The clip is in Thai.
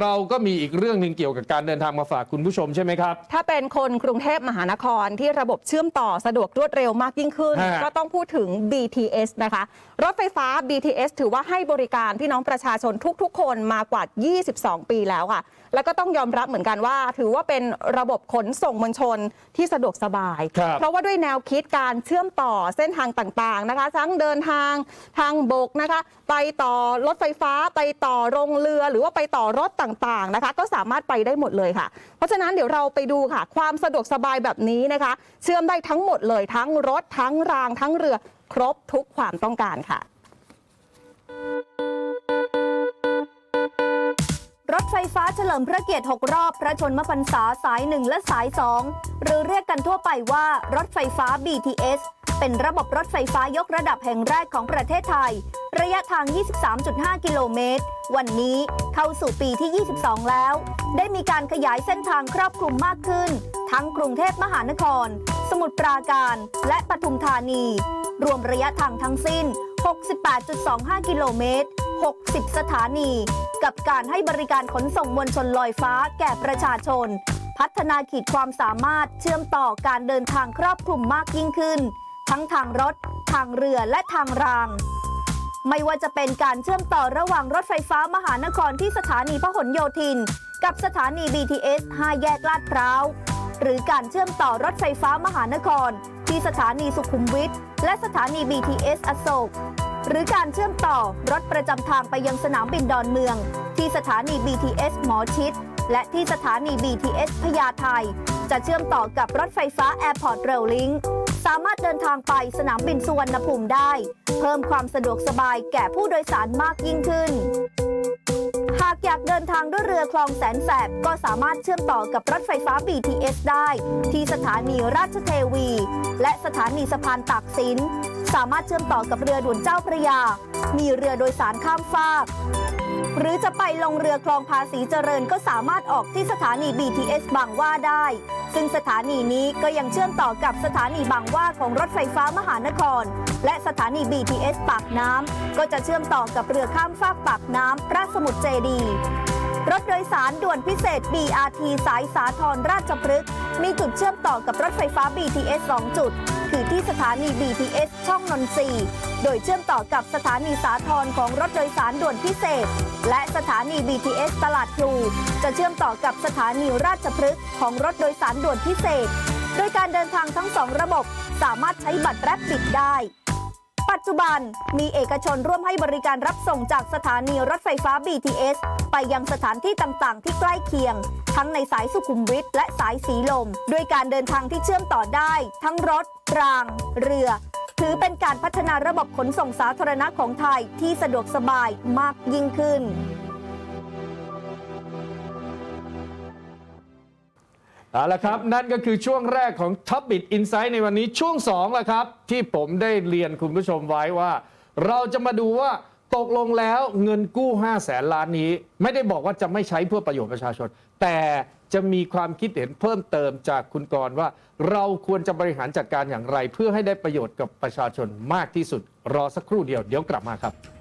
เราก็มีอีกเรื่องหนึ่งเกี่ยวกับการเดินทางมาฝากคุณผู้ชมใช่ไหมครับ ถ้าเป็นคนกรุงเทพมหานครที่ระบบเชื่อมต่อสะดวกรวดเร็วมากยิ่งขึ้น ฮะ ก็ต้องพูดถึง BTS นะคะ รถไฟฟ้า BTS ถือว่าให้บริการพี่น้องประชาชนทุกๆ คนมากว่า 22 ปีแล้วค่ะ แล้วก็ต้องยอมรับเหมือนกันว่า ถือว่าเป็นระบบขนส่งมวลชนที่สะดวกสบาย ครับ เพราะว่าด้วยแนวคิดการเชื่อมต่อเส้นทางต่างๆนะคะ ทั้งเดินทางทางบกนะคะ ไปต่อรถไฟฟ้าไปต่อโรงเรือหรือว่าไปต่อรถต่างๆนะคะ ก็สามารถไปได้หมดเลยค่ะ เพราะฉะนั้นเดี๋ยวเราไปดูค่ะ ความสะดวกสบายแบบนี้นะคะ เชื่อมได้ทั้งหมดเลยทั้งรถทั้งรางทั้งเรือครบทุกความต้องการค่ะ ไฟฟ้าเฉลิมพระเกียรติ 6 รอบ พระชนมพรรษาสาย 1 และสาย 2 หรือเรียกกันทั่วไปว่ารถไฟฟ้า BTS เป็นระบบรถไฟฟ้ายกระดับแห่งแรกของประเทศไทย ระยะทาง 23.5 กิโลเมตร วันนี้เข้าสู่ปีที่ 22 แล้ว ได้มีการขยายเส้นทางครอบคลุมมากขึ้น ทั้งกรุงเทพมหานคร สมุทรปราการ และปทุมธานี รวมระยะทางทั้งสิ้น 68.25 กิโลเมตร 60 สถานี กับการให้บริการขนส่งมวลชนลอยฟ้าแก่ประชาชน พัฒนาขีดความสามารถเชื่อมต่อการเดินทางครอบคลุมมากยิ่งขึ้น ทั้งทางรถ ทางเรือและทางราง ไม่ว่าจะเป็นการเชื่อมต่อระหว่างรถไฟฟ้ามหานครที่สถานีพหลโยธิน กับสถานี BTS 5 แยกลาดพร้าวหรือการเชื่อมต่อรถไฟฟ้ามหานคร ที่สถานีสุขุมวิทและสถานี BTS อโศก หรือการเชื่อมต่อรถประจำทางไปยังสนามบินดอนเมือง ที่สถานี BTS หมอชิด และที่สถานี BTS พญาไทจะเชื่อมต่อกับรถไฟฟ้า Airport Rail Link สามารถเดินทางไปสนามบินสุวรรณภูมิได้ เพิ่มความสะดวกสบายแก่ผู้โดยสารมากยิ่งขึ้น หากอยากเดินทางด้วยเรือคลองแสนแสบ ก็สามารถเชื่อมต่อกับรถไฟฟ้า BTS ได้ ที่สถานีราชเทวี และสถานีสะพานตากสิน สามารถเชื่อมต่อกับเรือด่วนเจ้าพระยา มีเรือโดยสารข้ามฟากหรือจะไปลงเรือคลองภาษีเจริญก็สามารถออกที่สถานี BTS บางว่าได้ ซึ่งสถานีนี้ก็ยังเชื่อมต่อกับสถานีบางว่าของรถไฟฟ้ามหานคร และสถานี BTS ปากน้ำก็จะเชื่อมต่อกับเรือข้ามฟากปากน้ำพระสมุทรเจดีย์ รถโดยสารด่วนพิเศษ BRT สายสาทรราชพฤกษ์มีจุดเชื่อมต่อกับรถไฟฟ้า BTS 2 จุด คือที่สถานี BTS ช่องนนทรีย์โดยเชื่อมต่อกับสถานีสาทรของรถโดยสารด่วนพิเศษ และสถานี BTS ตลาดพลูจะเชื่อมต่อกับสถานีราชพฤกษ์ของรถโดยสารด่วนพิเศษ โดยการเดินทางทั้งสองระบบสามารถใช้บัตรแรปปิดได้ ปัจจุบันมีเอกชนร่วมให้บริการรับส่งจากสถานีรถไฟฟ้า BTS ไปยังสถานที่ต่างๆ ที่ใกล้เคียง ทั้งในสายสุขุมวิทและสายสีลม ด้วยการเดินทางที่เชื่อมต่อได้ ทั้งรถ ราง เรือ ถือเป็นการพัฒนาระบบขนส่งสาธารณะของไทยที่สะดวกสบายมากยิ่งขึ้น เอาละครับ นั่นก็คือช่วงแรกของ Top i t Insight ในวันนี้ช่วง2แล้วครับ ที่ผมได้เรียนคุณผู้ชมไว้ว่า เราจะมาดูว่าตกลงแล้วเงินกู้5แสนล้านนี้ ไม่ได้บอกว่าจะไม่ใช้เพื่อประโยชน์ประชาชน แต่จะมีความคิดเห็นเพิ่มเติมจากคุณกรณ์ว่า เราควรจะบริหารจัดการอย่างไร เพื่อให้ได้ประโยชน์กับประชาชนมากที่สุด รอสักครู่เดียวเดี๋ยวกลับมาครับ